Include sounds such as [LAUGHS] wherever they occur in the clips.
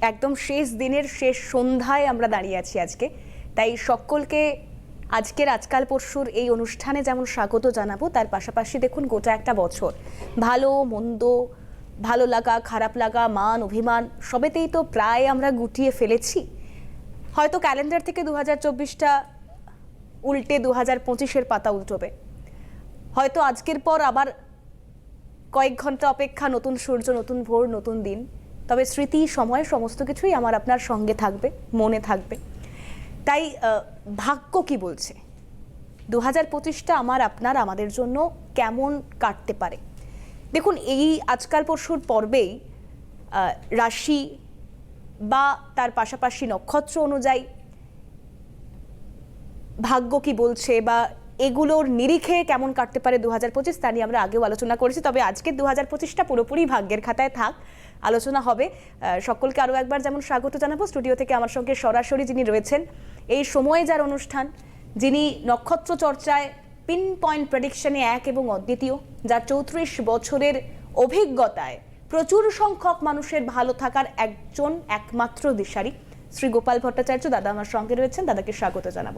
একদম শেষ দিনের শেষ সন্ধ্যায় আমরা দাঁড়িয়ে আছি আজকে। তাই সকলকে আজকের আজকাল পরশুর এই অনুষ্ঠানে যেমন স্বাগত জানাব, তার পাশাপাশি দেখুন গোটা একটা বছর। ভালো, মন্দ, ভালো লাগা, খারাপ লাগা, মান, অভিমান, সবেতেই তো প্রায় আমরা গুটিয়ে ফেলেছি। হয়তো ক্যালেন্ডার থেকে দু হাজার চব্বিশটা উল্টে দু হাজার পঁচিশের পাতা উল্টোবে। হয়তো আজকের পর আবার কয়েক ঘণ্টা অপেক্ষা, নতুন সূর্য, নতুন ভোর, নতুন দিন। তবে স্মৃতি, সময় সমস্ত কিছুই আমার আপনার সঙ্গে থাকবে, মনে থাকবে। তাই ভাগ্য কি বলছে? দু হাজার পঁচিশটা আমার আপনার, আমাদের জন্য কেমন কাটতে পারে? দেখুন, এই আজকাল পরশুর পর্বেই রাশি বা তার পাশাপাশি নক্ষত্র অনুযায়ী ভাগ্য কি বলছে বা এগুলোর নিরিখে কেমন কাটতে পারে দু হাজার পঁচিশ তা নিয়ে আমরা আগেও আলোচনা করেছি। তবে আজকে দু হাজার পঁচিশটা পুরোপুরি ভাগ্যের খাতায় থাক। আলোচনা হবে। সকলকে আরও একবার যেমন স্বাগত জানাব, স্টুডিও থেকে আমার সঙ্গে সরাসরি যিনি রয়েছেন, এই সময়ে যার অনুষ্ঠান, যিনি নক্ষত্র চর্চায় পিন পয়েন্ট প্রেডিকশনে এক এবং অদ্বিতীয়, যার চৌত্রিশ বছরের অভিজ্ঞতায় প্রচুর সংখ্যক মানুষের ভালো থাকার একজন একমাত্র দিশারি, শ্রী গোপাল ভট্টাচার্য। দাদা আমার সঙ্গে রয়েছেন, দাদাকে স্বাগত জানাব।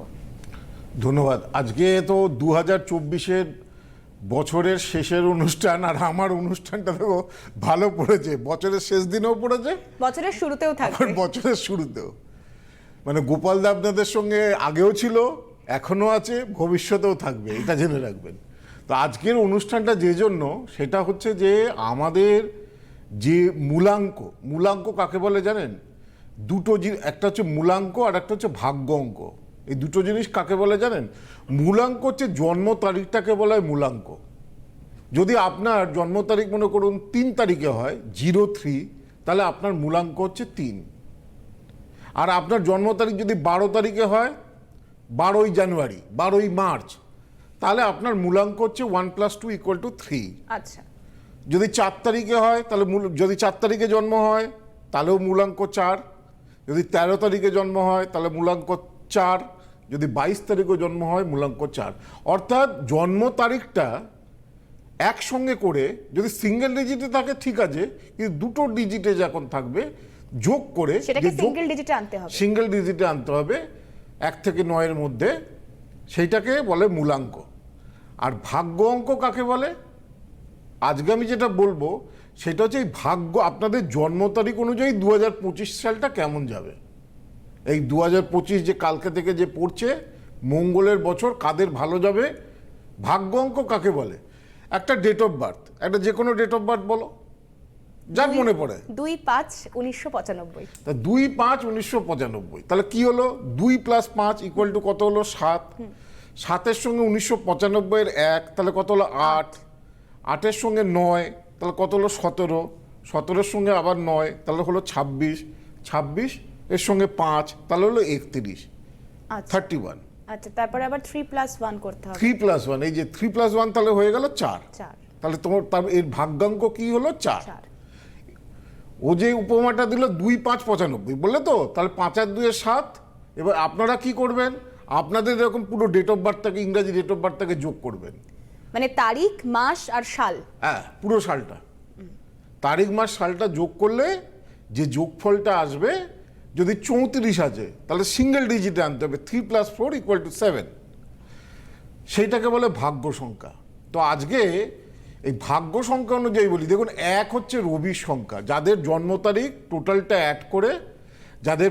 ধন্যবাদ। আজকে তো দু হাজার চব্বিশের বছরের শেষের অনুষ্ঠান আর আমার অনুষ্ঠানটা তো ভালো পড়েছে। বছরের শেষ দিনেও পড়েছে। বছরের শুরুতেও থাকবে। বছরের শুরুতেও। মানে গোপাল দা আপনাদের সঙ্গে আগেও ছিল এখনও আছে ভবিষ্যতেও থাকবে এটা জেনে রাখবেন। তো আজকের অনুষ্ঠানটা যে জন্য সেটা হচ্ছে যে আমাদের যে মূলাঙ্ক মূলাঙ্ক কাকে বলে জানেন? দুটো একটা হচ্ছে মূলাঙ্ক আর একটা হচ্ছে ভাগ্য অঙ্ক। এই দুটো জিনিস কাকে বলে জানেন? মূলাঙ্ক হচ্ছে জন্ম তারিখটাকে বলা হয় মূলাঙ্ক। যদি আপনার জন্ম তারিখ মনে করুন তিন তারিখে হয় জিরো থ্রি তাহলে আপনার মূলাঙ্ক হচ্ছে তিন। আর আপনার জন্ম তারিখ যদি বারো তারিখে হয় বারোই জানুয়ারি বারোই মার্চ তাহলে আপনার মূলাঙ্ক হচ্ছে one plus two equal to three. আচ্ছা। যদি চার তারিখে হয় তাহলে মূল- যদি চার তারিখে জন্ম হয় তাহলেও মূলাঙ্ক চার। যদি তেরো তারিখে জন্ম হয় তাহলে মূলাঙ্ক চার যদি বাইশ তারিখে জন্ম হয় মূলাঙ্ক চার। অর্থাৎ জন্ম তারিখটা একসঙ্গে করে যদি সিঙ্গেল ডিজিটে থাকে ঠিক আছে কিন্তু দুটো ডিজিটে যখন থাকবে যোগ করে সিঙ্গেল ডিজিটে আনতে হবে। সিঙ্গেল ডিজিটে আনতে হবে এক থেকে নয়ের মধ্যে সেইটাকে বলে মূলাঙ্ক। আর ভাগ্য অঙ্ক কাকে বলে? আজকে আমি যেটা বলব সেটা হচ্ছে এই ভাগ্য আপনাদের জন্ম তারিখ অনুযায়ী দু হাজার পঁচিশ সালটা কেমন যাবে? এই দু হাজার পঁচিশ যে কালকে থেকে যে পড়ছে মঙ্গলের বছর কাদের ভালো যাবে? ভাগ্য অঙ্ক কাকে বলে? একটা ডেট অফ বার্থ একটা যে কোনো ডেট অফ বার্থ বলো যার মনে পড়ে? দুই পাঁচ উনিশশো পঁচানব্বই। তা দুই পাঁচ উনিশশো পঁচানব্বই তাহলে কি হলো? দুই প্লাস পাঁচ ইকুয়াল টু কত হলো? সাত। সাতের সঙ্গে উনিশশো পঁচানব্বইয়ের এক তাহলে কত হলো? আট। আটের সঙ্গে নয় তাহলে কত হলো? সতেরো। সতেরোর সঙ্গে আবার নয় তাহলে হলো ছাব্বিশ। ছাব্বিশ এর সঙ্গে পাঁচ তাহলে হলো একত্রিশ। আচ্ছা। থার্টি ওয়ান আচ্ছা তারপরে আবার থ্রি প্লাস ওয়ান করতে হবে। থ্রি প্লাস ওয়ান এই যে থ্রি প্লাস ওয়ান তাহলে হয়ে গেল চার। তাহলে তোমার তার এর ভাগ্যাঙ্ক কি হলো? চার। চার। ও যে উপমাটা দিল দুই পাঁচ পঁচানব্বই বললে তো? তাহলে পাঁচ আর দুয়ে সাত। এবার আপনারা কি করবেন? আপনাদের এরকম পুরো ডেট অফ বার্থটাকে ইংরাজি ডেট অফ বার্থটাকে যোগ করবেন। মানে তারিখ মাস আর সাল। হ্যাঁ পুরো সালটা। তারিখ মাস সালটা যোগ করলে যে যোগফলটা আসবে যদি চৌত্রিশ আছে তাহলে সিঙ্গেল ডিজিটে আনতে হবে three plus four equal to seven সেইটাকে বলে ভাগ্য সংখ্যা। তো আজকে এই ভাগ্য সংখ্যা অনুযায়ী বলি দেখুন এক হচ্ছে রবির সংখ্যা। যাদের জন্ম তারিখ টোটালটা অ্যাড করে যাদের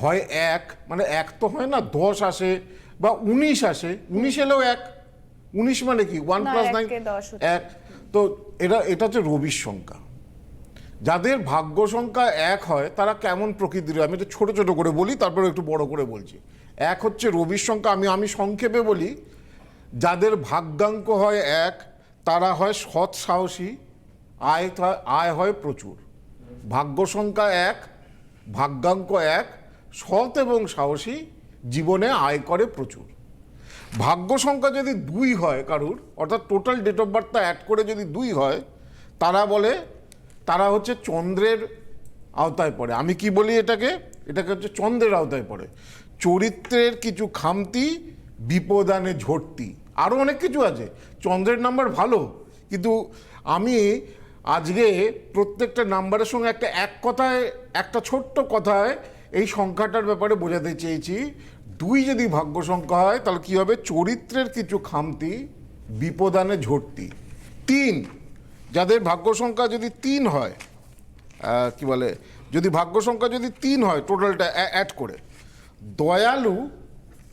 হয় এক মানে এক তো হয় না দশ আসে বা উনিশ আসে উনিশ এলেও এক। উনিশ মানে কি? ওয়ান প্লাস নাইন একে। তো এটা এটা হচ্ছে রবির সংখ্যা। যাদের ভাগ্য সংখ্যা এক হয়, তারা কেমন প্রকৃতির আমি একটু ছোট ছোট করে বলি তারপরে একটু বড় করে বলছি। এক হচ্ছে রবির সংখ্যা, আমি আমি সংক্ষেপে বলি, যাদের ভাগ্যাঙ্ক হয় এক, তারা হয় সৎ সাহসী, আয় আয় হয় প্রচুর। ভাগ্য সংখ্যা এক, ভাগ্যাঙ্ক এক, সৎ এবং সাহসী, জীবনে আয় করে প্রচুর। ভাগ্য সংখ্যা যদি দুই হয় কারুর, অর্থাৎ টোটাল ডেট অফ বার্থটা অ্যাড করে যদি দুই হয়, তারা বলে তারা হচ্ছে চন্দ্রের আওতায় পড়ে। আমি কি বলি এটাকে? এটাকে হচ্ছে চন্দ্রের আওতায় পড়ে। চরিত্রের কিছু খামতি, বিপদানে ঝরতি। আরও অনেক কিছু আছে। চন্দ্রের নাম্বার ভালো, কিন্তু আমি আজকে প্রত্যেকটা নাম্বারের সঙ্গে একটা এক কথায়, একটা ছোট্ট কথায় এই সংখ্যাটার ব্যাপারে বোঝাতে চেয়েছি। দুই যদি ভাগ্য সংখ্যা হয়, তাহলে কী হবে? চরিত্রের কিছু খামতি, বিপদানে ঝরতি। তিন যাদের ভাগ্য সংখ্যা যদি তিন হয় কি বলে, যদি ভাগ্য সংখ্যা যদি তিন হয় টোটালটা অ্যাড করে, দয়ালু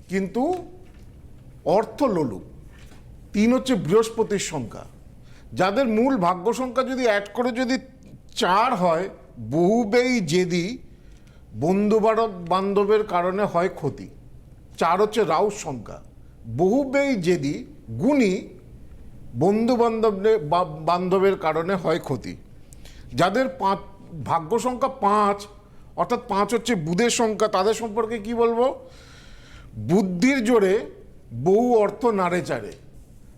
কিন্তু অর্থ লোলু তিন হচ্ছে বৃহস্পতির সংখ্যা, যাদের মূল ভাগ্য সংখ্যা যদি অ্যাড করে যদি চার হয়, বহুবেই জেদি বন্ধু বাড়ব- বান্ধবের কারণে হয় ক্ষতি, চার হচ্ছে রাউস সংখ্যা, বহুবেই জেদি, গুণী বন্ধু বান্ধবের বান্ধবের কারণে হয় ক্ষতি। যাদের পাঁচ, ভাগ্য সংখ্যা পাঁচ, অর্থাৎ পাঁচ হচ্ছে বুধের সংখ্যা, তাদের সম্পর্কে কি বলব? বুদ্ধির জোরে বহু অর্থ নাড়ে চাড়ে।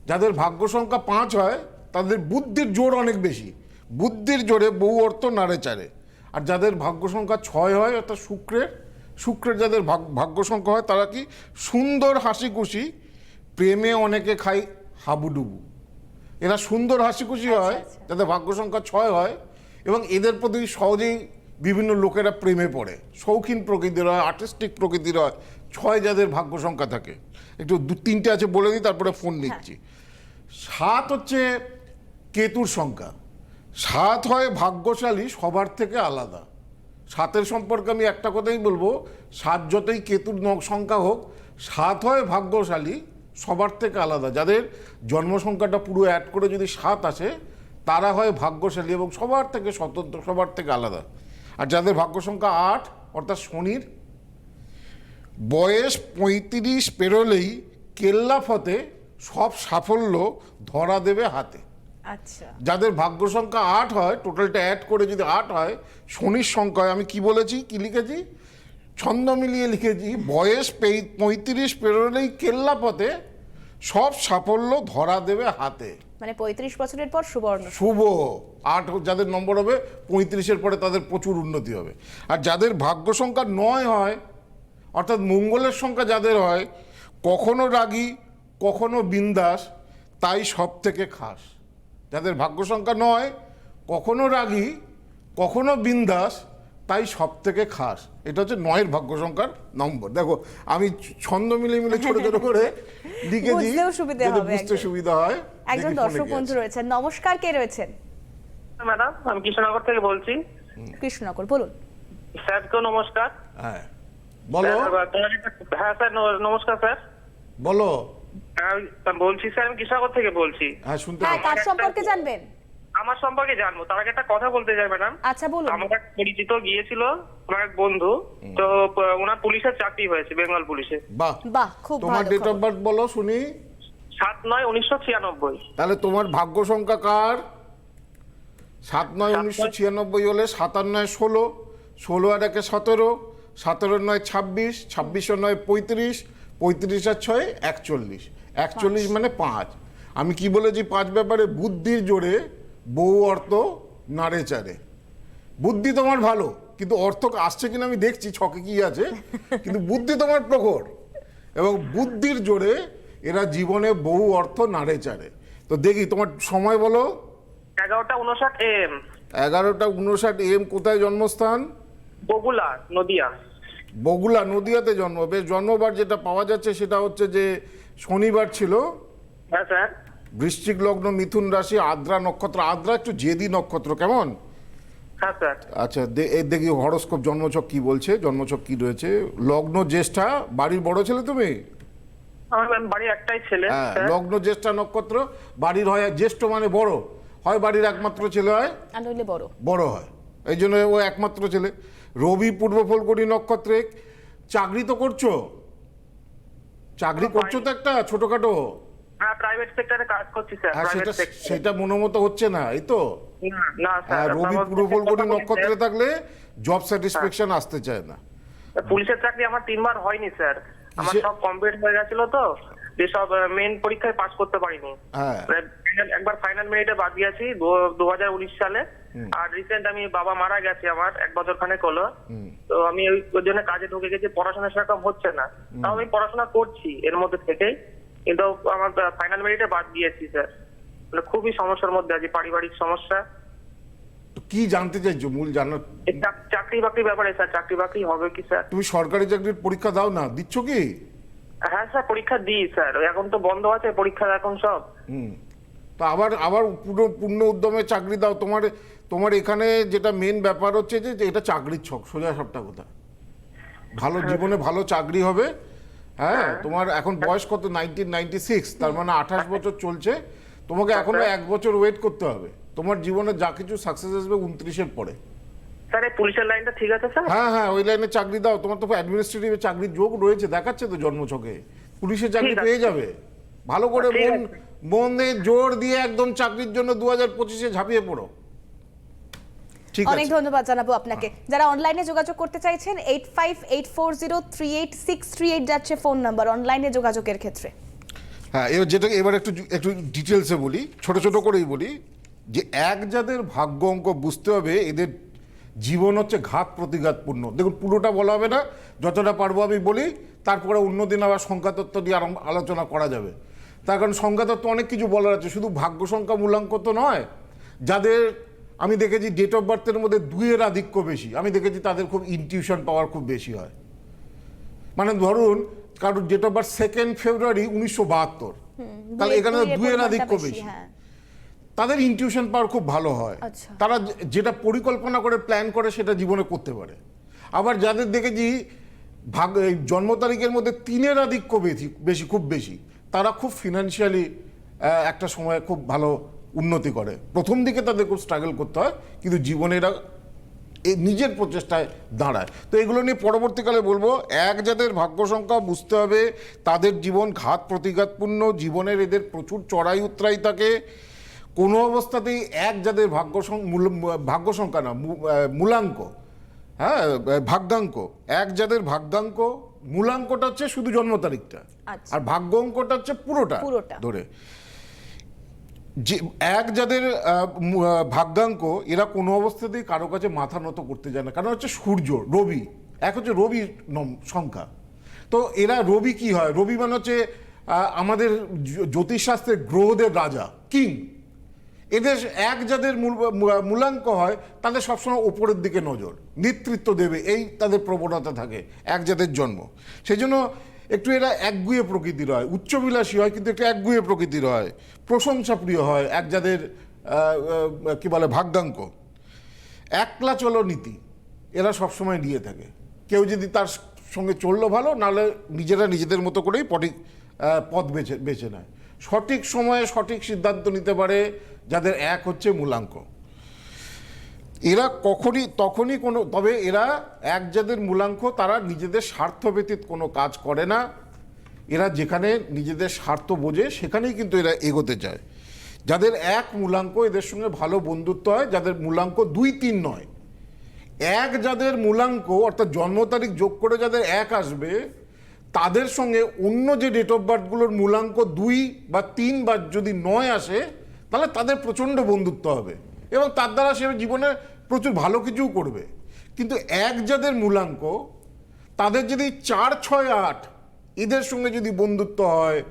যাদের ভাগ্য সংখ্যা পাঁচ হয়, তাদের বুদ্ধির জোর অনেক বেশি। বুদ্ধির জোরে বহু অর্থ নাড়ে চাড়ে। আর যাদের ভাগ্য সংখ্যা ছয় হয়, অর্থাৎ শুক্রের শুক্রের যাদের ভাগ্য সংখ্যা হয়, তারা কি? সুন্দর হাসি খুশি প্রেমে অনেকে খায় হাবুডুবু। এরা সুন্দর হাসি খুশি হয় যাতে ভাগ্য সংখ্যা ছয় হয় এবং এদের প্রতি সহজেই বিভিন্ন লোকেরা প্রেমে পড়ে। শৌখিন প্রকৃতির হয় আর্টিস্টিক প্রকৃতির হয় ছয় যাদের ভাগ্য সংখ্যা থাকে। একটু দু তিনটে আছে বলে দিই তারপরে ফোন নিচ্ছি। সাত হচ্ছে কেতুর সংখ্যা। সাত হয় ভাগ্যশালী সবার থেকে আলাদা। সাতের সম্পর্কে আমি একটা কথাই বলব সাত যতই কেতুর সংখ্যা হোক সাত হয় ভাগ্যশালী সবার থেকে আলাদা। যাদের জন্মসংখ্যাটা পুরো অ্যাড করে যদি সাত আসে তারা হয় ভাগ্যশালী এবং সবার থেকে স্বতন্ত্র সবার থেকে আলাদা। আর যাদের ভাগ্য সংখ্যা আট অর্থাৎ শনির বয়স পঁয়ত্রিশ পেরোলেই কেল্লাফতে সব সাফল্য ধরা দেবে হাতে। আচ্ছা। যাদের ভাগ্য সংখ্যা আট হয় টোটালটা অ্যাড করে যদি আট হয় শনির সংখ্যা হয়, আমি কি বলেছি কি লিখেছি? ছন্দ মিলিয়ে লিখেছি বয়স পঁয়ত্রিশ পেরোলেই কেল্লা পথে সব সাফল্য ধরা দেবে হাতে। মানে পঁয়ত্রিশ বছরের পর সুবর্ণ। শুভ। আট যাদের নম্বর হবে পঁয়ত্রিশের পরে তাদের প্রচুর উন্নতি হবে। আর যাদের ভাগ্য সংখ্যা নয় হয় অর্থাৎ মঙ্গলের সংখ্যা যাদের হয় কখনো রাগী কখনো বিন্দাস তাই সব থেকে খাস। যাদের ভাগ্য সংখ্যা নয় কখনো রাগী কখনো বিন্দাস তাই সব থেকে খাস। এটা হচ্ছে নয়ের ভাগ্য সংখ্যার নম্বর। দেখো আমি ছন্দ মিলে মিলে ছোট ছোট করে যাতে হবে বুঝতে সুবিধা হয় একজন দর্শক বন্ধু। রয়েছেন। নমস্কার কে রয়েছেন? ম্যাডাম আমি কৃষ্ণনগর থেকে বলছি। কৃষ্ণনগর বলুন। স্যারকেও নমস্কার? হ্যাঁ বলো। হ্যাঁ স্যার নমস্কার স্যার। বলো। বলছি স্যার আমি কৃষ্ণনগর থেকে বলছি। হ্যাঁ শুনতে হ্যাঁ কার সম্পর্কে জানবেন। আমার সম্পর্কে জানব। তার আগে একটা কথা বলতে চাই ম্যাডাম আচ্ছা বলুন। আমার এক পরিচিত গিয়েছিল আমার এক বন্ধু। তো ওনার পুলিশের চাকরি হয়েছে বেঙ্গল পুলিশে। বাহ। বাহ খুব তোমার ডেট অফ বার্থ বলো শুনি। সাত নয় উনিশশো ছিয়ানব্বই। তাহলে তোমার ভাগ্য সংখ্যা কার? সাত নয় উনিশশো ছিয়ানব্বই হলে সাতান্ন নয় ষোলো ষোলো আর একে সতেরো সতেরো নয় ছাব্বিশ ছাব্বিশ নয় পঁয়ত্রিশ পঁয়ত্রিশ আর ছয় একচল্লিশ। একচল্লিশ মানে পাঁচ। আমি কি বলেছি পাঁচ ব্যাপারে? বুদ্ধির জোরে বহু অর্থ নাড়ে চাড়ে। বুদ্ধি তোমার ভালো কিন্তু অর্থ আসছে কিনা আমি দেখছি ছকে কি আছে কিন্তু বুদ্ধি তোমার প্রখর। এবং বুদ্ধির জোরে এরা জীবনে বহু অর্থ নাড়ে চাড়ে। তো দেখি তোমার সময় বলো। এগারোটা উনষাট এম। এগারোটা উনষাট এম কোথায় জন্মস্থান? বগুলা নদিয়া। বগুলা নদিয়াতে জন্ম। বেশ জন্মবার যেটা পাওয়া যাচ্ছে সেটা হচ্ছে যে শনিবার ছিল। হ্যাঁ স্যার। বৃশ্চিক লগ্ন মিথুন রাশি আদ্রা নক্ষত্র। আদ্রা একটু জেদি নক্ষত্র কেমন? হ্যাঁ স্যার। আচ্ছা দেখি হরস্কোপ জন্মছক কি বলছে? জন্মছক কি রয়েছে? লগ্ন জ্যেষ্ঠা বাড়ির বড় ছেলে তুমি? বাড়ির একটাই ছেলে হ্যাঁ লগ্ন জ্যেষ্ঠা নক্ষত্র বাড়ির হয় জ্যেষ্ঠ মানে বড়। হয় বাড়ির একমাত্র ছেলে হয়? বড়। বড় হয়। এই জন্য ও একমাত্র ছেলে। রবি পূর্ব ফলকটি নক্ষত্রে চাকরি তো করছ? চাকরি করছ তো একটা ছোটখাটো। হ্যাঁ প্রাইভেট সেক্টরে কাজ করছি স্যার হ্যাঁ সেটা মনোমতো হচ্ছে না এই তো? না হ্যাঁ স্যার রবি নক্ষত্রে থাকলে জব স্যাটিসফ্যাকশন আসতে চায় না। পুলিশের চাকরি আমার তিনবার হয়নি স্যার আমার সব কমপ্লিট হয়ে গেছিল তো যে সব মেন পরীক্ষায় পাস করতে পারিনি। হ্যাঁ। মানে একবার ফাইনাল মেরিটে বাদ দিয়েছি দু হাজার উনিশ সালে। আর রিসেন্ট আমি বাবা মারা গেছে আমার এক বছর খানেক হলো তো আমি ওই ওই জন্য কাজে ঢুকে গেছি পড়াশোনা সেরকম হচ্ছে না। তাও আমি পড়াশোনা করছি এর মধ্যে থেকেই। কিন্তু আমার ফাইনাল মেরিটে বাদ দিয়েছি স্যার মানে খুবই সমস্যার মধ্যে আছি পারিবারিক সমস্যা। কি জানতে চাইছো? মূল জানার চাকরি বাকরি ব্যাপারে স্যার চাকরি বাকরি হবে কি স্যার তুমি সরকারি চাকরির পরীক্ষা দাও না দিচ্ছ কি? হ্যাঁ স্যার পরীক্ষা দিই স্যার এখন তো বন্ধ আছে পরীক্ষা এখন সব। হুম। তো আবার আবার পুরো পূর্ণ উদ্যমে চাকরি দাও। তোমার তোমার এখানে যেটা মেন ব্যাপার হচ্ছে যে যে এটা চাকরির ছক সোজা সবটা কথা। ভালো জীবনে ভালো চাকরি হবে হ্যাঁ তোমার এখন বয়স কত? নাইনটিন নাইনটি সিক্স তার মানে আঠাশ [LAUGHS] বছর চলছে। তোমাকে এখনও এক বছর ওয়েট করতে হবে। তোমার জীবনে যা কিছু সাকসেস আসবে উনত্রিশের পরে। স্যার এই পুলিশের লাইনটা ঠিক আছে স্যার হ্যাঁ হ্যাঁ ওই লাইনে চাকরি দাও। তোমার তো অ্যাডমিনিস্ট্রেটিভে চাকরির যোগ রয়েছে দেখাচ্ছে তো জন্মছকে। পুলিশের চাকরি পেয়ে যাবে। ভালো করে মন। মন জোর দিয়ে একদম চাকরির জন্য দু হাজার পঁচিশে ঝাঁপিয়ে পড়ো। অনেক ধন্যবাদ জানাব আপনাকে। যারা অনলাইনে যোগাযোগ করতে চাইছেন eight five eight four zero three eight six three eight যাচ্ছে ফোন নাম্বার অনলাইনে যোগাযোগের ক্ষেত্রে। হ্যাঁ এবার যেটা এবার একটু একটু ডিটেলসে বলি ছোট ছোট করেই বলি যে এক যাদের ভাগ্য অঙ্ক বুঝতে হবে এদের জীবন হচ্ছে ঘাত প্রতিঘাতপূর্ণ দেখুন পুরোটা বলা হবে না যতটা পারব আমি বলি তারপরে অন্যদিন আবার সংখ্যাতত্ত্ব দিয়ে আরম- আলোচনা করা যাবে। তার কারণ সংখ্যাতত্ত্ব অনেক কিছু বলার আছে শুধু ভাগ্য সংখ্যা মূলাঙ্ক তো নয় যাদের আমি দেখেছি ডেট অফ বার্থের মধ্যে দুইয়ের আধিক্য বেশি। আমি দেখেছি তাদের খুব ইনটিউশন পাওয়ার খুব বেশি হয়। মানে ধরুন কারোর date of birth second February উনিশশো বাহাত্তর। তাহলে এখানে দুইয়ের আধিক্য বেশি হ্যাঁ। তাদের ইনটিউশন পাওয়ার খুব ভালো হয়। আচ্ছা। তারা যেটা পরিকল্পনা করে প্ল্যান করে সেটা জীবনে করতে পারে। আবার যাদের দেখেছি ভাগ এই জন্ম তারিখের মধ্যে তিনের আধিক্য বেশি বেশি খুব বেশি। তারা খুব ফিনান্সিয়ালি একটা সময় খুব ভালো উন্নতি করে। প্রথম দিকে তাদের খুব স্ট্রাগল করতে হয় কিন্তু জীবনে এরা এই নিজের প্রচেষ্টায় দাঁড়ায়। তো এগুলো নিয়ে পরবর্তীকালে বলব এক যাদের ভাগ্য সংখ্যা বুঝতে হবে তাদের জীবন ঘাত প্রতিঘাতপূর্ণ জীবনের এদের প্রচুর চড়াই উতরাই থাকে। কোনো অবস্থাতেই এক যাদের ভাগ্য ভাগ্য সংখ্যা না মূলাঙ্ক হ্যাঁ ভাগ্যাঙ্ক। এক যাদের ভাগ্যাঙ্ক মূলাঙ্কটা হচ্ছে শুধু জন্ম তারিখটা। আচ্ছা। আর ভাগ্য অঙ্কটা হচ্ছে পুরোটা পুরোটা। ধরে। যে, এক যাদের ভাগ্যাঙ্ক, এরা কোনো অবস্থাতেই কারও কাছে মাথা নত করতে যায় না। কারণ হচ্ছে সূর্য, রবি। এক হচ্ছে রবি সংখ্যা। তো এরা রবি কি হয়? রবি মানে হচ্ছে আমাদের জ্যো- জ্যোতিষশাস্ত্রের গ্রহদের রাজা, কিং। এদের এক যাদের মূল- মূলাঙ্ক হয়, তাদের সবসময় ওপরের দিকে নজর। নেতৃত্ব দেবে, এই তাদের প্রবণতা থাকে, এক যাদের জন্ম। সেই জন্য একটু এরা একগুয়ে প্রকৃতির হয় উচ্চবিলাসী হয় কিন্তু একটু একগুয়ে প্রকৃতির হয় প্রশংসা প্রিয় হয় এক যাদের আহ, বলে ভাগ্যাঙ্ক। একলা চলো নীতি এরা সবসময় নিয়ে থাকে। কেউ যদি তার সঙ্গে চলল ভালো নাহলে নিজেরা নিজেদের মতো করেই পটিক পথ বেছে বেছে নেয়। সঠিক সময়ে সঠিক সিদ্ধান্ত নিতে পারে যাদের এক হচ্ছে মূলাঙ্ক। এরা কখনই, তখনই কোনো, তবে এরা এক যাদের মূলাঙ্ক, তারা নিজেদের স্বার্থ ব্যতীত কোনো কাজ করে না। এরা যেখানে নিজেদের স্বার্থ বোঝে, সেখানেই কিন্তু এরা এগোতে চায়। যাদের এক মূলাঙ্ক এদের সঙ্গে ভালো বন্ধুত্ব হয়, যাদের মূলাঙ্ক দুই তিন নয়। এক যাদের মূলাঙ্ক, অর্থাৎ জন্ম তারিখ যোগ করে যাদের এক আসবে, তাদের সঙ্গে অন্য যে ডেট অফ বার্থগুলোর মূলাঙ্ক দুই বা তিন বা যদি নয় আসে, তাহলে তাদের প্রচণ্ড বন্ধুত্ব হবে। এবং তার দ্বারা সে জীবনে প্রচুর ভালো কিছুও করবে। কিন্তু এক যাদের মূলাঙ্ক তাদের যদি চার ছয় আট এদের সঙ্গে যদি বন্ধুত্ব হয়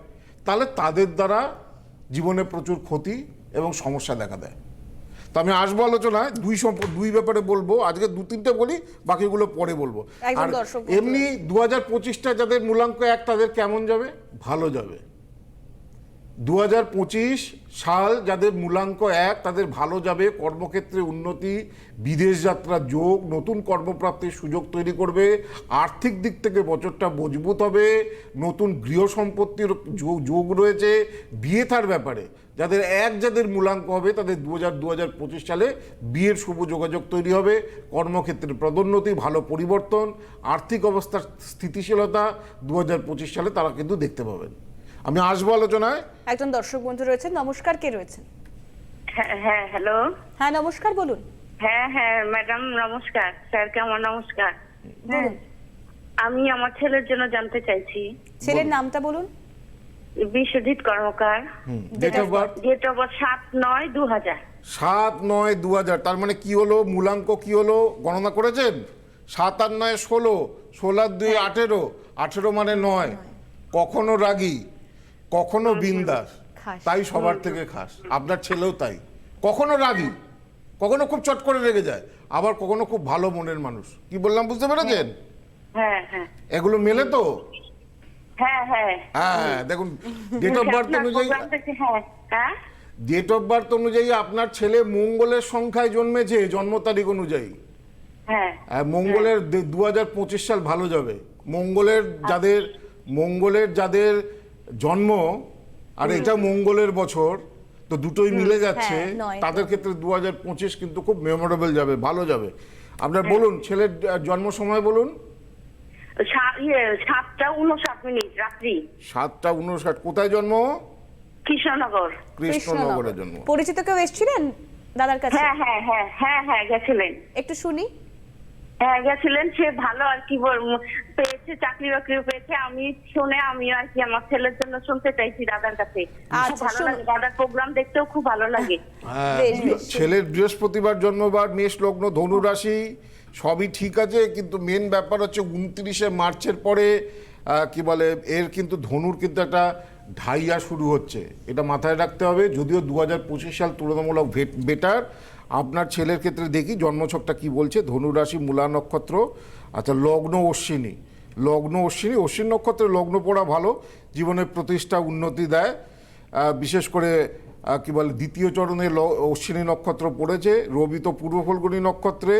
তাহলে তাদের দ্বারা জীবনে প্রচুর ক্ষতি এবং সমস্যা দেখা দেয়। তো আমি আসব আলোচনায় দুই সম্প- দুই ব্যাপারে বলব আজকে দু তিনটে বলি বাকিগুলো পরে বলব। আর এমনি দু হাজার পঁচিশটা যাদের মূলাঙ্ক এক তাদের কেমন যাবে? ভালো যাবে। দু হাজার পঁচিশ সাল যাদের মূলাঙ্ক এক, তাদের ভালো যাবে, কর্মক্ষেত্রে উন্নতি, বিদেশ যাত্রার যোগ, নতুন কর্মপ্রাপ্তির সুযোগ তৈরি করবে, আর্থিক দিক থেকে বছরটা মজবুত হবে, নতুন গৃহ সম্পত্তির যোগ রয়েছে। বিয়ে থার ব্যাপারে, যাদের এক যাদের মূলাঙ্ক হবে, তাদের দু হাজার দু হাজার পঁচিশ সালে বিয়ের শুভ যোগাযোগ তৈরি হবে। কর্মক্ষেত্রে পদোন্নতি, ভালো পরিবর্তন, আর্থিক অবস্থার স্থিতিশীলতা দু হাজার পঁচিশ সালে তারা কিন্তু দেখতে পাবেন। আমি আসব আলোচনায়। একজন দর্শক বন্ধু রয়েছেন নমস্কার কে রয়েছেন? হ্যাঁ হ্যাঁ হ্যালো হ্যাঁ নমস্কার বলুন। হ্যাঁ হ্যাঁ ম্যাডাম নমস্কার। স্যার কেমন? নমস্কার। হ্যাঁ আমি আমার ছেলের জন্য জানতে চাইছি। ছেলের নামটা বলুন। Biswajit Karmakar. Date of birth সাত নয় দু হাজার। সাত নয় দু হাজার তার মানে কি হলো? মূলাঙ্ক কি হলো? গণনা করেছেন? সাত আর নয় ষোলো ষোলো আর দুই আঠেরো আঠেরো মানে নয়। কখনো রাগী? কখনো বিন্দাস। তাই সবার থেকে খাস। আপনার ছেলেও তাই। কখনো রাগী কখনো খুব চট করে রেগে যায় আবার কখনো খুব ভালো মনের মানুষ। কি বললাম বুঝতে পেরেছেন? হ্যাঁ হ্যাঁ এগুলো মেলে তো? হ্যাঁ হ্যাঁ। হ্যাঁ দেখুন ডেট অফ বার্থ অনুযায়ী হ্যাঁ হ্যাঁ। ডেট অফ বার্থ অনুযায়ী আপনার ছেলে মঙ্গলের সংখ্যায় জন্মেছে জন্ম তারিখ অনুযায়ী। হ্যাঁ। মঙ্গলের দু হাজার পঁচিশ সাল ভালো যাবে। মঙ্গলের যাদের মঙ্গলের যাদের জন্ম আর এটা মঙ্গলের বছর তো দুটোই মিলে যাচ্ছে। হ্যাঁ, তাদের ক্ষেত্রে দু হাজার পঁচিশ কিন্তু খুব মেমোরেবল যাবে ভালো যাবে। আপনার বলুন ছেলের জন্ম সময় বলুন? ইয়ে, সাতটা উনষাট মিনিট রাত্রি। সাতটা উনষাট কোথায় জন্ম? কৃষ্ণনগর। কৃষ্ণনগরে জন্ম। পরিচিত কেউ এসেছিলেন দাদার কাছে? হ্যাঁ হ্যাঁ হ্যাঁ হ্যাঁ হ্যাঁ গেছিলেন। একটু শুনি। হ্যাঁ গেছিলেন সে ভালো আর কি পেয়েছে চাকরি বাকরি পেয়েছে। আমি শুনে আমি আর কি আমার ছেলের জন্য শুনতে চাইছি দাদার কাছে। আচ্ছা, ভালো লাগে দাদার প্রোগ্রাম দেখতেও খুব ভালো লাগে। হ্যাঁ। ছেলের বৃহস্পতিবার জন্মবার মেষ লগ্ন ধনু রাশি সবই ঠিক আছে কিন্তু মেন ব্যাপার হচ্ছে উনত্রিশে মার্চের পরে আহ, কি বলে এর কিন্তু ধনুর কিন্তু একটা ঢাইয়া শুরু হচ্ছে। এটা মাথায় রাখতে হবে যদিও দু পঁচিশ সাল তুলনামূলক বেটার আপনার ছেলের ক্ষেত্রে দেখি জন্মছকটা কি বলছে? ধনুরাশি মূলা নক্ষত্র আচ্ছা লগ্ন অশ্বিনী। লগ্ন অশ্বিনী অশ্বিনী নক্ষত্রে লগ্ন পড়া ভালো জীবনের প্রতিষ্ঠা উন্নতি দেয়। বিশেষ করে কি বলে দ্বিতীয় চরণে ল- অশ্বিনী নক্ষত্র পড়েছে রবি তো পূর্ব ফল্গুনী নক্ষত্রে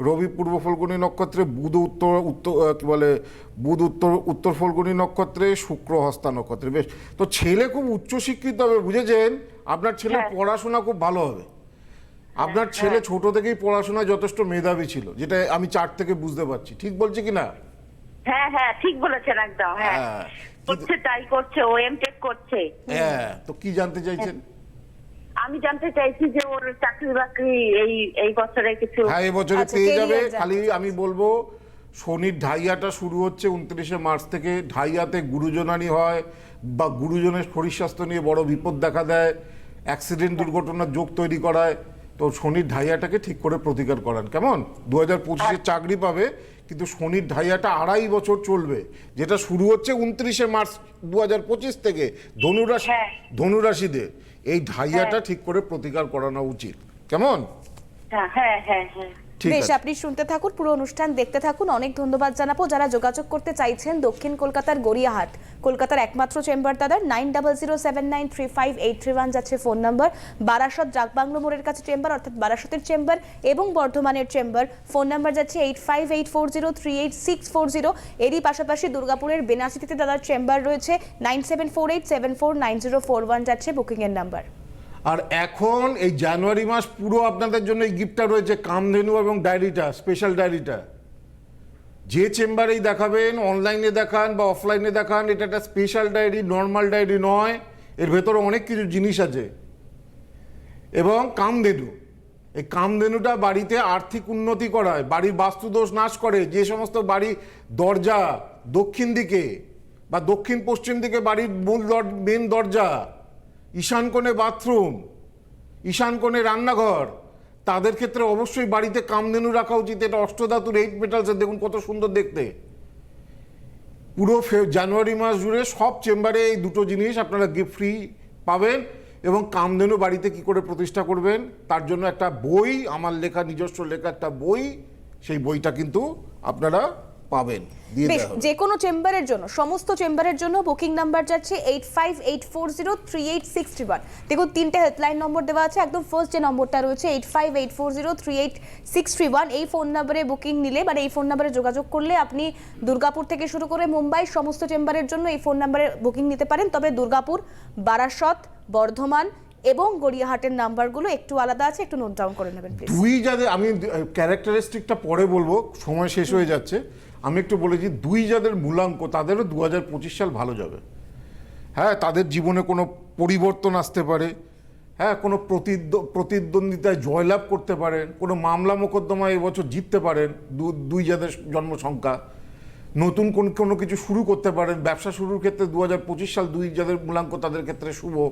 রবি পূর্ব ফল্গুনী নক্ষত্রে বুধ উত্তর উত্তর কি বলে বুধ উত্তর উত্তর ফল্গুনী নক্ষত্রে শুক্র হস্তা নক্ষত্রে। বেশ তো ছেলে খুব উচ্চশিক্ষিত হবে বুঝেছেন? আপনার ছেলে হ্যাঁ। পড়াশোনা খুব ভালো হবে। আপনার ছেলে ছোট থেকেই পড়াশোনায় যথেষ্ট মেধাবী ছিল যেটা আমি চার থেকে বুঝতে পারছি। ঠিক বলছি কি না? হ্যাঁ হ্যাঁ ঠিক বলেছেন একদম হ্যাঁ। হ্যাঁ। করছে তাই করছে ও এম করছে। হ্যাঁ তো কি জানতে চাইছেন? আমি জানতে চাইছি যে ওর চাকরি বাকরি এই এই বছরে কিছু হ্যাঁ আচ্ছা, পেয়ে যাবে। খালি আমি বলব শনির ঢাইয়াটা শুরু হচ্ছে উনত্রিশে মার্চ থেকে। ঢাইয়াতে গুরুজনানি হয় বা গুরুজনের শরীর স্বাস্থ্য নিয়ে বড় বিপদ দেখা দেয় অ্যাক্সিডেন্ট দুর্ঘটনার যোগ তৈরি করায়। তো শনির ঢাইয়াটাকে ঠিক করে প্রতিকার করান কেমন? দু হাজার পঁচিশে চাকরি পাবে কিন্তু শনির ঢাইয়াটা আড়াই বছর চলবে যেটা শুরু হচ্ছে উনত্রিশে মার্চ দু হাজার পঁচিশ থেকে ধনুরাশি হ্যাঁ। ধনুরাশিদের এই ঢাইয়াটা ঠিক করে প্রতিকার করানো উচিত কেমন? হ্যাঁ হ্যাঁ হ্যাঁ হ্যাঁ। বেশ আপনি শুনতে থাকুন পুরো অনুষ্ঠান দেখতে থাকুন। অনেক ধন্যবাদ জানাব। যারা যোগাযোগ করতে চাইছেন দক্ষিণ কলকাতার গড়িয়াহাট কলকাতার একমাত্র চেম্বার দাদার nine double zero seven nine three five eight three one যাচ্ছে ফোন নাম্বার। বারাসত ডাকবাংলো মোড়ের কাছে চেম্বার অর্থাৎ বারাসতের চেম্বার এবং বর্ধমানের চেম্বার। ফোন নাম্বার যাচ্ছে eight five eight four zero three eight six four zero. এরই পাশাপাশি দুর্গাপুরের বেনাচিতিতে দাদার চেম্বার রয়েছে nine seven four eight seven four nine zero four one যাচ্ছে বুকিংয়ের নাম্বার। আর এখন এই জানুয়ারি মাস পুরো আপনাদের জন্য এই গিফটটা রয়েছে, কামধেনু এবং ডায়েরিটা স্পেশাল ডায়েরিটা। যে চেম্বারেই দেখাবেন অনলাইনে দেখান বা অফলাইনে দেখান, এটা একটা স্পেশাল ডায়েরি নর্মাল ডায়েরি নয়, এর ভেতরে অনেক কিছু জিনিস আছে। এবং কামধেনু, এই কামধেনুটা বাড়িতে আর্থিক উন্নতি করায়, বাড়ির বাস্তুদোষ নাশ করে, যে সমস্ত বাড়ি দরজা দক্ষিণ দিকে বা দক্ষিণ পশ্চিম দিকে বাড়ির মূল মেন দরজা ঈশান কোণে বাথরুম, ঈশান কোণে রান্নাঘর। তাদের ক্ষেত্রে অবশ্যই বাড়িতে কামধেনু রাখা উচিত। এটা অষ্টধাতুর এইট মেটালসের দেখুন কত সুন্দর দেখতে। পুরো ফে- জানুয়ারি মাস জুড়ে সব চেম্বারে এই দুটো জিনিস আপনারা গিফট ফ্রি পাবেন এবং কামধেনু বাড়িতে কি করে প্রতিষ্ঠা করবেন, তার জন্য একটা বই, আমার লেখা, নিজস্ব লেখা একটা বই, সেই বইটা কিন্তু আপনারা পাবেন বেশ যে কোনো চেম্বারের জন্য সমস্ত চেম্বারের জন্য বুকিং নাম্বার যাচ্ছে eight five eight four zero three eight six three one দেখুন তিনটে হেল্পলাইন নম্বর দেওয়া আছে একদম ফার্স্ট যে নম্বরটা রয়েছে eight five eight four zero three eight six three one এই ফোন নাম্বারে বুকিং নিলে মানে এই ফোন নাম্বারে যোগাযোগ করলে আপনি দুর্গাপুর থেকে শুরু করে মুম্বাই সমস্ত চেম্বারের জন্য এই ফোন নাম্বারে বুকিং নিতে পারেন। তবে দুর্গাপুর বারাসত বর্ধমান এবং গড়িয়াহাটের নাম্বারগুলো একটু আলাদা আছে একটু নোট ডাউন করে নেবেন প্লিজ দুই যাদের আমি ক্যারেক্টারিস্টিকটা পরে বলব সময় শেষ হয়ে যাচ্ছে। আমি একটু বলেছি, দুই যাদের মূলাঙ্ক, তাদেরও দু হাজার পঁচিশ সাল ভালো যাবে। হ্যাঁ তাদের জীবনে কোনো পরিবর্তন আসতে পারে। হ্যাঁ কোনো প্রতিদ্ব- প্রতিদ্বন্দ্বিতায় জয়লাভ করতে পারেন, কোনো মামলা মোকদ্দমা এবছর জিততে পারেন, দু- দুই যাদের জন্ম সংখ্যা। নতুন কোন, কোনো কিছু শুরু করতে পারেন, ব্যবসা শুরুর ক্ষেত্রে দু সাল দুই যাদের মূলাঙ্ক তাদের ক্ষেত্রে শুভ।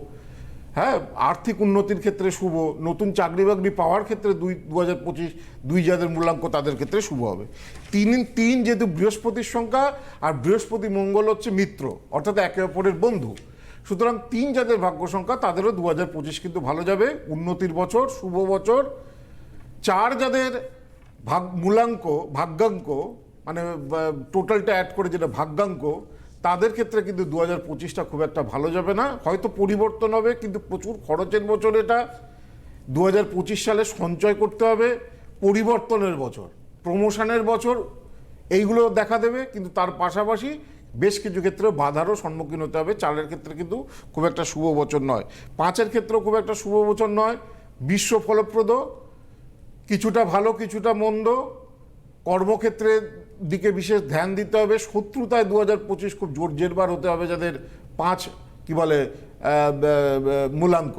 হ্যাঁ আর্থিক উন্নতির ক্ষেত্রে শুভ, নতুন চাকরি বাকরি পাওয়ার ক্ষেত্রে দুই দু হাজার পঁচিশ, দুই যাদের মূলাঙ্ক তাদের ক্ষেত্রে শুভ হবে। তিন তিন যেহেতু বৃহস্পতির সংখ্যা, আর বৃহস্পতি মঙ্গল হচ্ছে মিত্র, অর্থাৎ একে অপরের বন্ধু। সুতরাং তিন যাদের ভাগ্য সংখ্যা, তাদেরও দু হাজার পঁচিশ কিন্তু ভালো যাবে। উন্নতির বছর, শুভ বছর। চার যাদের ভাগ মূলাঙ্ক ভাগ্যাঙ্ক মানে টোটালটা অ্যাড করে যেটা ভাগ্যাঙ্ক তাদের ক্ষেত্রে কিন্তু দু হাজার পঁচিশটা খুব একটা ভালো যাবে না। হয়তো পরিবর্তন হবে, কিন্তু প্রচুর খরচের বছর এটা। দু হাজার পঁচিশ সালে সঞ্চয় করতে হবে, পরিবর্তনের বছর, প্রমোশনের বছর, এইগুলো দেখা দেবে, কিন্তু তার পাশাপাশি বেশ কিছু ক্ষেত্রে বাধারও সম্মুখীন হতে হবে। চালের ক্ষেত্রে কিন্তু খুব একটা শুভ বছর নয়। পাঁচের ক্ষেত্রেও খুব একটা শুভ বছর নয়। বিশ্ব ফলপ্রদ, কিছুটা ভালো, কিছুটা মন্দ। কর্মক্ষেত্রের দিকে বিশেষ ধ্যান দিতে হবে। শত্রুতায় দু হাজার পঁচিশ খুব জোর জেরবার হতে হবে যাদের পাঁচ, কি বলে মূলাঙ্ক।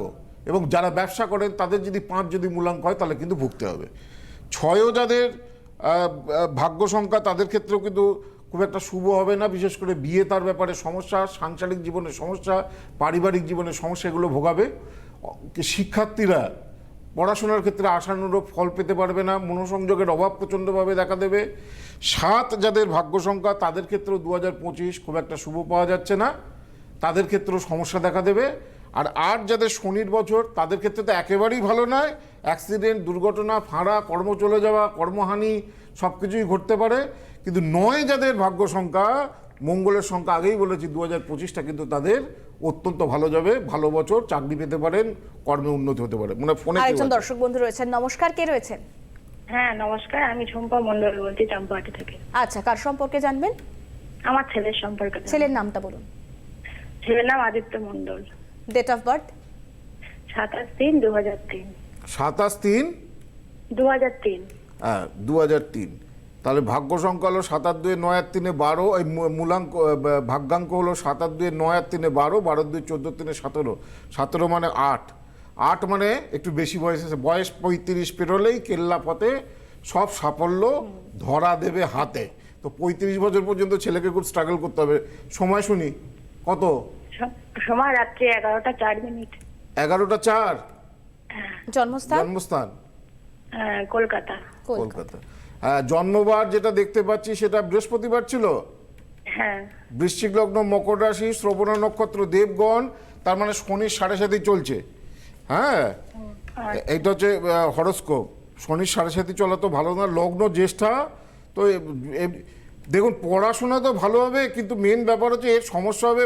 এবং যারা ব্যবসা করেন, তাদের যদি পাঁচ যদি মূলাঙ্ক হয়, তাহলে কিন্তু ভুগতে হবে। ছয়ও যাদের ভাগ্য সংখ্যা, তাদের ক্ষেত্রেও কিন্তু খুব একটা শুভ হবে না। বিশেষ করে বিয়ে তার ব্যাপারে সমস্যা, সাংসারিক জীবনের সমস্যা, পারিবারিক জীবনের সমস্যা, এগুলো ভোগাবে। শিক্ষার্থীরা পড়াশোনার ক্ষেত্রে আশানুরূপ ফল পেতে পারবে না, মনোসংযোগের অভাব প্রচণ্ডভাবে দেখা দেবে। সাত যাদের ভাগ্য সংখ্যা, তাদের ক্ষেত্রেও দু হাজার পঁচিশ খুব একটা শুভ পাওয়া যাচ্ছে না। তাদের ক্ষেত্রেও সমস্যা দেখা দেবে। আর আট যাদের শনির বছর, তাদের ক্ষেত্রে তো একেবারেই ভালো নয়। অ্যাক্সিডেন্ট, দুর্ঘটনা, ফাঁড়া, কর্ম চলে যাওয়া, কর্মহানি সব কিছুই ঘটতে পারে। কিন্তু নয় যাদের ভাগ্য সংখ্যা, মঙ্গলের সংখ্যা আগেই বলেছি দু হাজার কিন্তু তাদের অত্যন্ত ভালো যাবে ভালো বছর চাকরি পেতে পারেন কর্মে উন্নতি হতে পারে। মানে ফোনে আরেকজন দর্শক বন্ধু রয়েছেন নমস্কার কে রয়েছেন? হ্যাঁ নমস্কার আমি ঝুম্পা মন্ডল বলছি চাম্পাহাটি থেকে। আচ্ছা কার সম্পর্কে জানবেন? আমার ছেলের সম্পর্কে ছেলের নামটা বলুন। ছেলের নাম Aditya Mondal date of birth সাতাশ তিন দু হাজার তিন। সাতাশ তিন? দু হাজার তিন। হ্যাঁ দু হাজার তিন। তাহলে ভাগ্য সংখ্যা হলো সাতার দুয়ে নয় আর তিনে বারো এই মূলাঙ্ক ভাগ্যাঙ্ক হলো সাতার দুয়ে নয় আর তিনে বারো বারো দুই চোদ্দ তিনে সতেরো। সতেরো মানে আট। আট মানে একটু বেশি বয়স আছে বয়স পঁয়ত্রিশ পেরোলেই কেল্লা পথে সব সাফল্য ধরা দেবে হাতে। তো পঁয়ত্রিশ বছর পর্যন্ত ছেলেকে খুব স্ট্রাগল করতে হবে। সময় শুনি কত? সময় রাত্রি এগারোটা চার মিনিট। এগারোটা চার? জন্মস্থান? জন্মস্থান। হ্যাঁ, কলকাতা। কলকাতা। হ্যাঁ জন্মবার যেটা দেখতে পাচ্ছি সেটা বৃহস্পতিবার ছিল। হ্যাঁ। বৃশ্চিক লগ্ন মকর রাশি শ্রবণা নক্ষত্র দেবগণ তার মানে শনির সাড়ে সাথে চলছে। হ্যাঁ? এটা এইটা হচ্ছে হরস্কোপ। শনির সাড়ে সাথে চলা তো ভালো না লগ্ন জ্যেষ্ঠা তো দেখুন, পড়াশোনা তো ভালো হবে, কিন্তু মেন ব্যাপার হচ্ছে এর সমস্যা হবে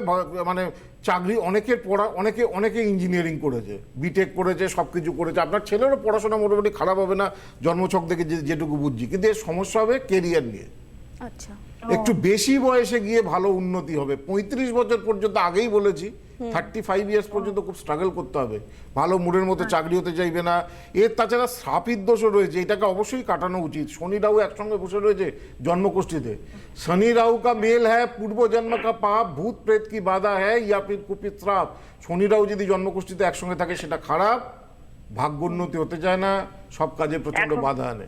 মানে চাকরি অনেকের পড়া, অনেকে অনেকে ইঞ্জিনিয়ারিং করেছে বিটেক করেছে সব কিছু করেছে। আপনার ছেলেরও পড়াশোনা মোটামুটি খারাপ হবে না, জন্মছক থেকে যেটুকু বুঝছি। কিন্তু এর সমস্যা হবে কেরিয়ার নিয়ে। আচ্ছা। একটু বেশি বয়সে গিয়ে ভালো উন্নতি হবে। পঁয়ত্রিশ বছর পর্যন্ত আগেই বলেছি থার্টি ফাইভ ইয়ার্স পর্যন্ত খুব স্ট্রাগল করতে হবে। ভালো মুড়ের মতো চাকরি হতে চাইবে না। এর তাছাড়া শ্রাপিত দোষও রয়েছে এটাকে অবশ্যই কাটানো উচিত। শনি রাহু একসঙ্গে বসে রয়েছে জন্মকোষ্ঠীতে শনি রাহু কা মেল হ্যাঁ পূর্ব জন্ম কা পাপ ভূত প্রেত কি বাধা হ্যাঁ ইয়া ফির কুপিত শ্রাপ শনি রাহু যদি জন্মকোষ্ঠীতে একসঙ্গে থাকে সেটা খারাপ ভাগ্য উন্নতি হতে চায় না সব কাজে প্রচণ্ড এখন- বাধা আনে।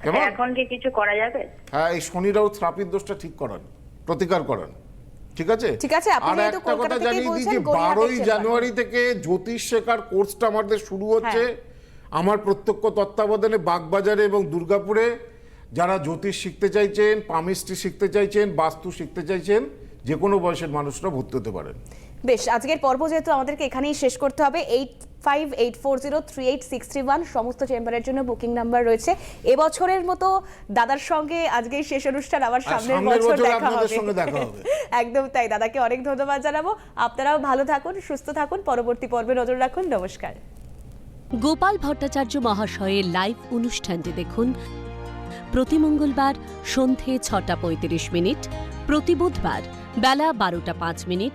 কেমন এখন কি কিছু করা যাবে হ্যাঁ এই শনি রাহু শ্রাপিত দোষটা ঠিক করান প্রতিকার করান ঠিক আছে ঠিক আছে, আপনি যেহেতু কলকাতা বলছেন। জানুয়ারি থেকে জ্যোতিষ শেখার কোর্সটা আমাদের শুরু হচ্ছে হ্যাঁ। আমার প্রত্যক্ষ তত্ত্বাবধানে বাগবাজারে এবং দুর্গাপুরে যারা জ্যোতিষ শিখতে চাইছেন পামিস্ট্রি শিখতে চাইছেন বাস্তু শিখতে চাইছেন যে কোনো বয়সের মানুষরা ভর্তি হতে পারেন বেশ আজকের পর্ব যেহেতু আমাদেরকে এখানেই শেষ করতে হবে eight five eight four zero three eight six three one সমস্ত চেম্বারের জন্য বুকিং নাম্বার রয়েছে। এবছরের মতো দাদার সঙ্গে আজকেই শেষ অনুষ্ঠান আবার সামনের বছর দেখা হবে। [LAUGHS] একদম তাই। দাদাকে অনেক ধন্যবাদ জানাব। আপনারাও ভালো থাকুন সুস্থ থাকুন। পরবর্তী পর্বে নজর রাখুন। নমস্কার। গোপাল ভট্টাচার্য মহাশয়ের লাইভ অনুষ্ঠানটি দেখুন প্রতি মঙ্গলবার সন্ধে ছটা পঁয়ত্রিশ মিনিট প্রতি বুধবার বেলা বারোটা পাঁচ মিনিট